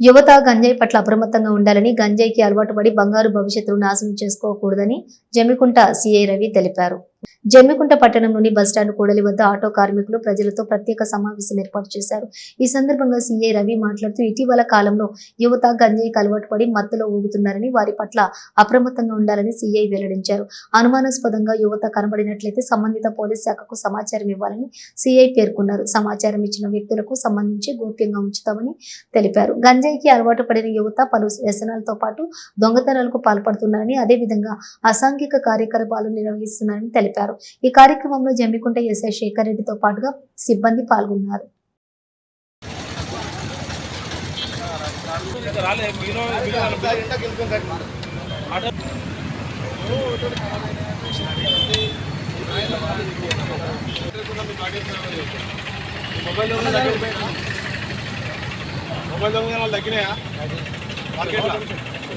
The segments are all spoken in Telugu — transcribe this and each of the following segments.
యువత గంజాయి పట్ల అప్రమత్తంగా ఉండాలని గంజాయికి అలవాటు పడి బంగారు భవిష్యత్తును నాశనం చేసుకోకూడదని జమ్మికుంట సిఐ రవి తెలిపారు. జమ్మికుంట పట్టణంలోని బస్టాండ్ కూడలి వద్ద ఆటో కార్మికులు ప్రజలతో ప్రత్యేక సమావేశం ఏర్పాటు చేశారు. ఈ సందర్భంగా సిఐ రవి మాట్లాడుతూ ఇటీవల కాలంలో యువత గంజాయికి అలవాటు పడి మత్తులో ఊగుతున్నారని వారి పట్ల అప్రమత్తంగా ఉండాలని సీఐ వెల్లడించారు. అనుమానాస్పదంగా యువత కనబడినట్లయితే సంబంధిత పోలీస్ శాఖకు సమాచారం ఇవ్వాలని సిఐ పేర్కొన్నారు. సమాచారం ఇచ్చిన వ్యక్తులకు సంబంధించి గోప్యంగా ఉంచుతామని తెలిపారు. గంజాయికి అలవాటు పడిన యువత పలు వ్యసనాలతో పాటు దొంగతనాలకు పాల్పడుతున్నారని అదేవిధంగా అసాంఘిక కార్యకలాపాలు నిర్వహిస్తున్నారని తెలిపారు. ఈ కార్యక్రమంలో జమ్మికుంట ఎస్ఐ శేఖర్ రెడ్డితో పాటుగా సిబ్బంది పాల్గొన్నారు. మొబైల్ మొబైల్ దొంగతనాలు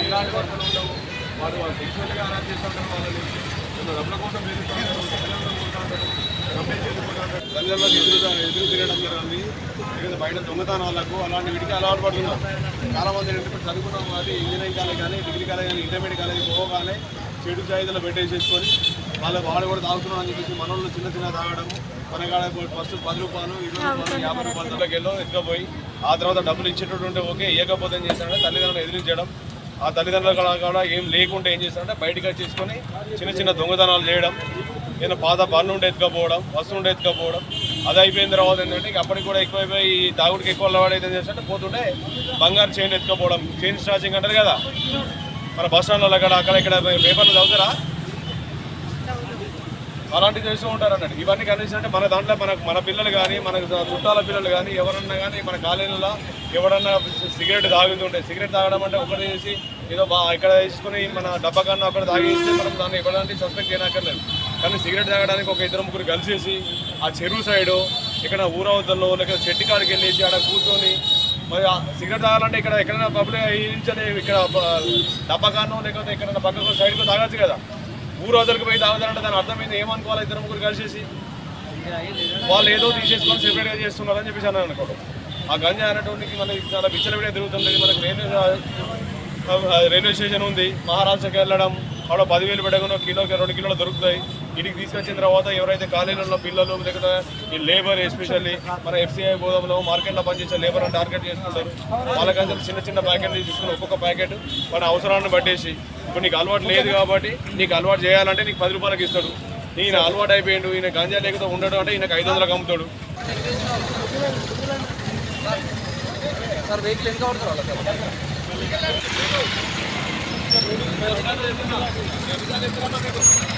ఇలాంటి వర్తలు ఉండవు వాడు వాళ్ళు సెక్షువల్గా అరెస్ట్ చేస్తుంటారు వాళ్ళని డబ్బుల కోసం తల్లిదండ్రులకు ఎదురు ఎదురు తిరగడం జరుగుతుంది లేదా బయట దొంగతనాలకు అలాంటి వీటికి అలవాటు పడుతున్నారు చాలా మంది ఏంటంటే ఇప్పుడు చదువుకున్నాం కాబట్టి ఇంజనీరింగ్ కాలేజ్ కానీ డిగ్రీ కాలేజ్ కానీ ఇంటర్మీడియట్ కాలేజ్ పోగానే చెడు చాయిదలు పెట్టేసేసుకొని వాళ్ళ వాడు కూడా తాగుతున్నాం. అని చెప్పేసి మనోళ్ళు చిన్న చిన్న తాగడము మన కాడ ఫస్ట్ పది రూపాయలు ఇరవై రూపాయలు యాభై రూపాయలు వెళ్ళో ఎత్తుకపోయి ఆ తర్వాత డబ్బులు ఇచ్చేటట్టు ఉంటే ఓకే ఇవ్వకపోతే ఏం చేస్తాడంటే తల్లిదండ్రులను ఎదిరించడం ఆ తల్లిదండ్రుల కూడా ఏం లేకుంటే ఏం చేశారంటే బయటగా చేసుకొని చిన్న చిన్న దొంగతనాలు చేయడం ఏదైనా పాత బండ్లు ఉంటే ఎత్తుకపోవడం బస్సు ఉంటే ఎత్తుకపోవడం. అది అయిపోయిన తర్వాత ఏంటంటే అప్పటికి కూడా ఎక్కువైపోయి ఈ తాగుడికి ఎక్కువ అలవాటు అయితే చేస్తుంటే పోతుంటే బంగారు చైన్ ఎత్తుకపోవడం. చైన్ స్ట్రాచింగ్ అంటారు కదా. మన బస్ స్టాండ్లో అక్కడ అక్కడ ఇక్కడ పేపర్లు చదువుతారా? అలాంటివి చేస్తూ ఉంటారు అన్నట్టు ఇవన్నీ కనిపిస్తుంటే మన దాంట్లో మనకు మన పిల్లలు కానీ మన చుట్టాల పిల్లలు కానీ ఎవరన్నా కానీ మన కాలేజీలో ఎవరన్నా సిగరెట్ తాగుతుంటే సిగరెట్ తాగడం అంటే ఒకటి చేసి ఏదో బా ఇక్కడ తీసుకుని మన డబ్బా కన్నా అక్కడ తాగేస్తే మనం దాన్ని ఇవ్వడానికి సస్పెక్ట్ చేయనక్కర్లేదు. కానీ సిగరెట్ తాగడానికి ఒక ఇద్దరు ముగ్గురు కలిసేసి ఆ చెరువు సైడు ఇక్కడ ఊరవతల్లో లేకపోతే చెట్టు కాడికి వెళ్ళేసి అక్కడ కూర్చొని మరి సిగరెట్ తాగాలంటే ఇక్కడ ఎక్కడైనా పబ్లిక్ ఇంచలే ఇక్కడ డబ్బా కానో లేకపోతే ఎక్కడైనా పక్కకు సైడ్కు తాగొచ్చు కదా. ఊరు రోజులకు పోయి తాగుతారంటే దాని అర్థమైంది. ఏమనుకోవాలి? ఇద్దరు ముగ్గురు కలిసేసి. వాళ్ళు ఏదో తీసేసుకొని సెపరేట్గా చేస్తున్నారని చెప్పేసి అన్నాను అనుకోవడం ఆ గంజా అనేటువంటికి మనకి చాలా విచ్చలవిడిగా తిరుగుతుంది మనకి రైల్వే రైల్వే స్టేషన్ ఉంది. మహారాష్ట్రకి వెళ్ళడం అక్కడ పదివేలు పెట్టకుండా కిలోకి రెండు కిలోలు దొరుకుతాయి. ఇంటికి తీసుకొచ్చిన తర్వాత ఎవరైతే కాలేజీలో పిల్లలు లేకపోతే ఈ లేబర్ ఎస్పెషల్లీ మన ఎఫ్సీఐ గోదాములో మార్కెట్లో పనిచేసే లేబర్ టార్గెట్ చేసుకుంటారు. వాళ్ళకంటే చిన్న చిన్న ప్యాకెట్లు తీసుకుని ఒక్కొక్క ప్యాకెట్ మన అవసరాన్ని పట్టేసి ఇప్పుడు నీకు అలవాటు లేదు కాబట్టి నీకు అలవాటు చేయాలంటే నీకు పది రూపాయలకి ఇస్తాడు. ఈయన అలవాటు అయిపోయిండు ఈయన గంజా లేకపోతే ఉండడం అంటే ఈయనకు ఐదు వందలకు అమ్ముతాడు. సార్ వెహికల్ ఎంత పడతారు వాళ్ళ సార్